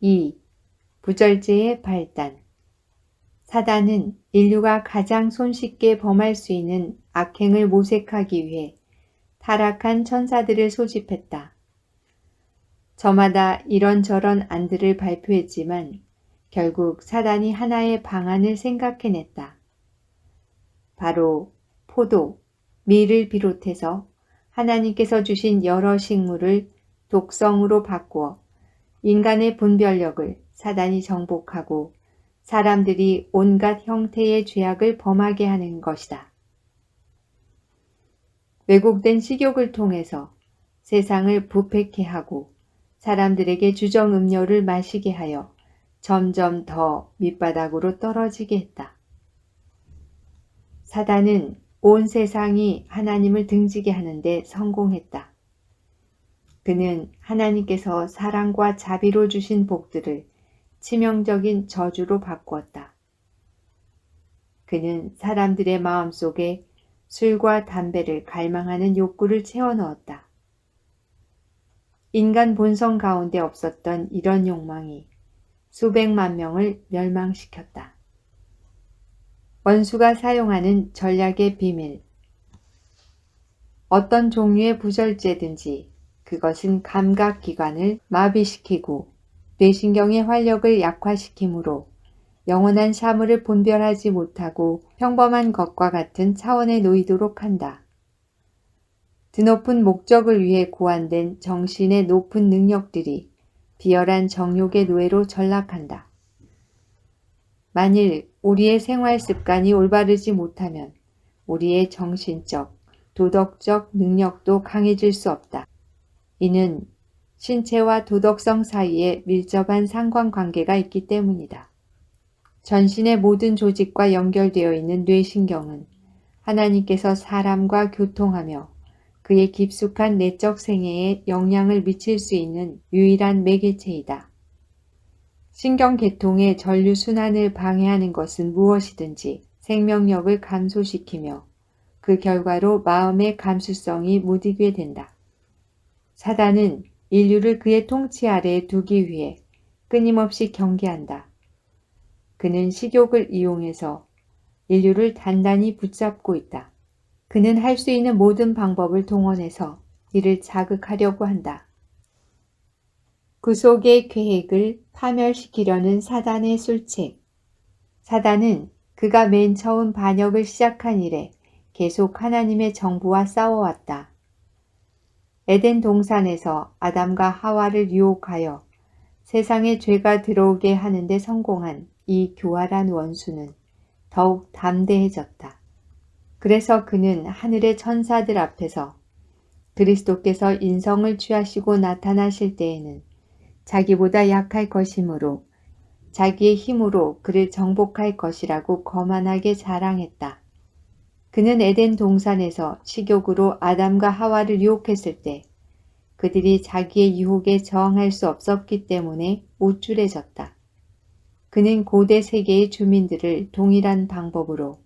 2. 부절제의 발단 사단은 인류가 가장 손쉽게 범할 수 있는 악행을 모색하기 위해 타락한 천사들을 소집했다. 저마다 이런저런 안들을 발표했지만 결국 사단이 하나의 방안을 생각해냈다. 바로 포도, 밀을 비롯해서 하나님께서 주신 여러 식물을 독성으로 바꾸어 인간의 분별력을 사단이 정복하고 사람들이 온갖 형태의 죄악을 범하게 하는 것이다. 왜곡된 식욕을 통해서 세상을 부패케 하고 사람들에게 주정 음료를 마시게 하여 점점 더 밑바닥으로 떨어지게 했다. 사단은 온 세상이 하나님을 등지게 하는데 성공했다. 그는 하나님께서 사랑과 자비로 주신 복들을 치명적인 저주로 바꾸었다. 그는 사람들의 마음 속에 술과 담배를 갈망하는 욕구를 채워 넣었다. 인간 본성 가운데 없었던 이런 욕망이 수백만 명을 멸망시켰다. 원수가 사용하는 전략의 비밀. 어떤 종류의 부절제든지 그것은 감각기관을 마비시키고 뇌신경의 활력을 약화시키므로 영원한 사물을 분별하지 못하고 평범한 것과 같은 차원에 놓이도록 한다. 드높은 목적을 위해 고안된 정신의 높은 능력들이 비열한 정욕의 노예로 전락한다. 만일 우리의 생활 습관이 올바르지 못하면 우리의 정신적, 도덕적 능력도 강해질 수 없다. 이는 신체와 도덕성 사이에 밀접한 상관관계가 있기 때문이다. 전신의 모든 조직과 연결되어 있는 뇌신경은 하나님께서 사람과 교통하며 그의 깊숙한 내적 생애에 영향을 미칠 수 있는 유일한 매개체이다. 신경계통의 전류순환을 방해하는 것은 무엇이든지 생명력을 감소시키며 그 결과로 마음의 감수성이 무디게 된다. 사단은 인류를 그의 통치 아래에 두기 위해 끊임없이 경계한다. 그는 식욕을 이용해서 인류를 단단히 붙잡고 있다. 그는 할 수 있는 모든 방법을 동원해서 이를 자극하려고 한다. 구속의 계획을 파멸시키려는 사단의 술책. 사단은 그가 맨 처음 반역을 시작한 이래 계속 하나님의 정부와 싸워왔다. 에덴 동산에서 아담과 하와를 유혹하여 세상에 죄가 들어오게 하는데 성공한 이 교활한 원수는 더욱 담대해졌다. 그래서 그는 하늘의 천사들 앞에서 그리스도께서 인성을 취하시고 나타나실 때에는 자기보다 약할 것이므로 자기의 힘으로 그를 정복할 것이라고 거만하게 자랑했다. 그는 에덴 동산에서 식욕으로 아담과 하와를 유혹했을 때 그들이 자기의 유혹에 저항할 수 없었기 때문에 우쭐해졌다. 그는 고대 세계의 주민들을 동일한 방법으로,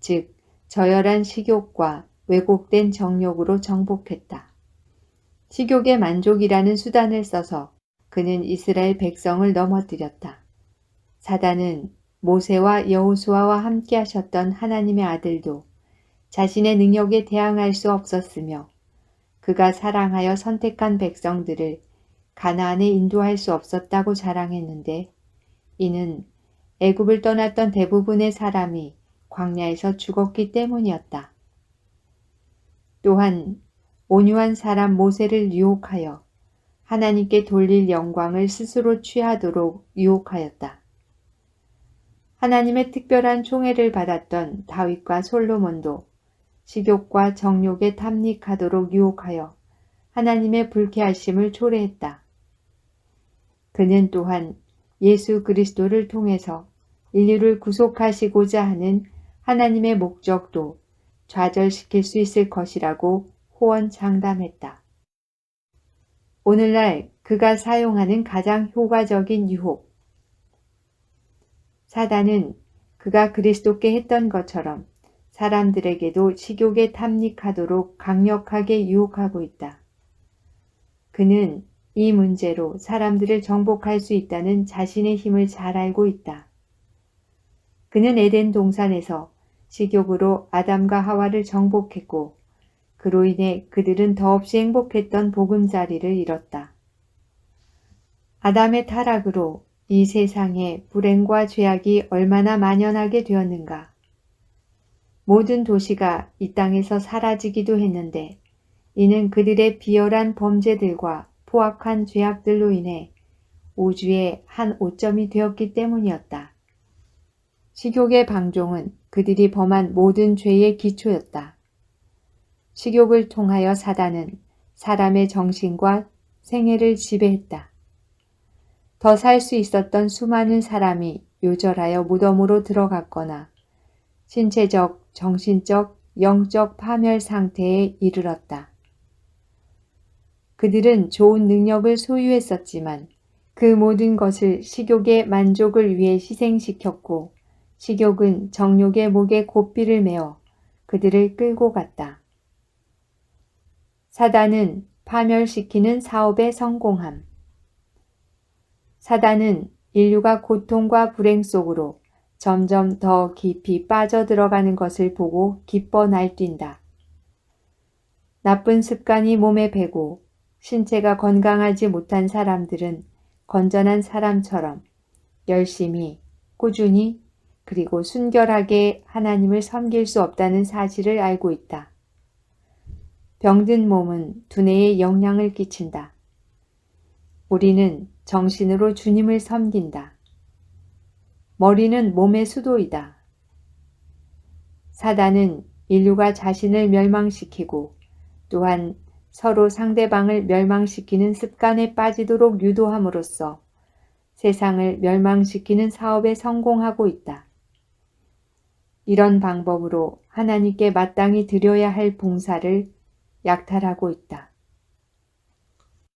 즉, 저열한 식욕과 왜곡된 정욕으로 정복했다. 식욕의 만족이라는 수단을 써서 그는 이스라엘 백성을 넘어뜨렸다. 사단은 모세와 여호수아와 함께 하셨던 하나님의 아들도 자신의 능력에 대항할 수 없었으며 그가 사랑하여 선택한 백성들을 가나안에 인도할 수 없었다고 자랑했는데 이는 애굽을 떠났던 대부분의 사람이 광야에서 죽었기 때문이었다. 또한 온유한 사람 모세를 유혹하여 하나님께 돌릴 영광을 스스로 취하도록 유혹하였다. 하나님의 특별한 총애를 받았던 다윗과 솔로몬도 식욕과 정욕에 탐닉하도록 유혹하여 하나님의 불쾌하심을 초래했다. 그는 또한 예수 그리스도를 통해서 인류를 구속하시고자 하는 하나님의 목적도 좌절시킬 수 있을 것이라고 호언장담했다. 오늘날 그가 사용하는 가장 효과적인 유혹. 사단은 그가 그리스도께 했던 것처럼 사람들에게도 식욕에 탐닉하도록 강력하게 유혹하고 있다. 그는 이 문제로 사람들을 정복할 수 있다는 자신의 힘을 잘 알고 있다. 그는 에덴 동산에서 식욕으로 아담과 하와를 정복했고 그로 인해 그들은 더없이 행복했던 보금자리를 잃었다. 아담의 타락으로 이 세상에 불행과 죄악이 얼마나 만연하게 되었는가. 모든 도시가 이 땅에서 사라지기도 했는데 이는 그들의 비열한 범죄들과 포악한 죄악들로 인해 우주의 한 오점이 되었기 때문이었다. 식욕의 방종은 그들이 범한 모든 죄의 기초였다. 식욕을 통하여 사단은 사람의 정신과 생애를 지배했다. 더 살 수 있었던 수많은 사람이 요절하여 무덤으로 들어갔거나 신체적, 정신적, 영적 파멸 상태에 이르렀다. 그들은 좋은 능력을 소유했었지만 그 모든 것을 식욕의 만족을 위해 희생시켰고 식욕은 정욕의 목에 고삐를 메어 그들을 끌고 갔다. 사단은 파멸시키는 사업의 성공함. 사단은 인류가 고통과 불행 속으로 점점 더 깊이 빠져들어가는 것을 보고 기뻐 날뛴다. 나쁜 습관이 몸에 배고 신체가 건강하지 못한 사람들은 건전한 사람처럼 열심히, 꾸준히, 그리고 순결하게 하나님을 섬길 수 없다는 사실을 알고 있다. 병든 몸은 두뇌에 영향을 끼친다. 우리는 정신으로 주님을 섬긴다. 머리는 몸의 수도이다. 사단은 인류가 자신을 멸망시키고 또한 서로 상대방을 멸망시키는 습관에 빠지도록 유도함으로써 세상을 멸망시키는 사업에 성공하고 있다. 이런 방법으로 하나님께 마땅히 드려야 할 봉사를 약탈하고 있다.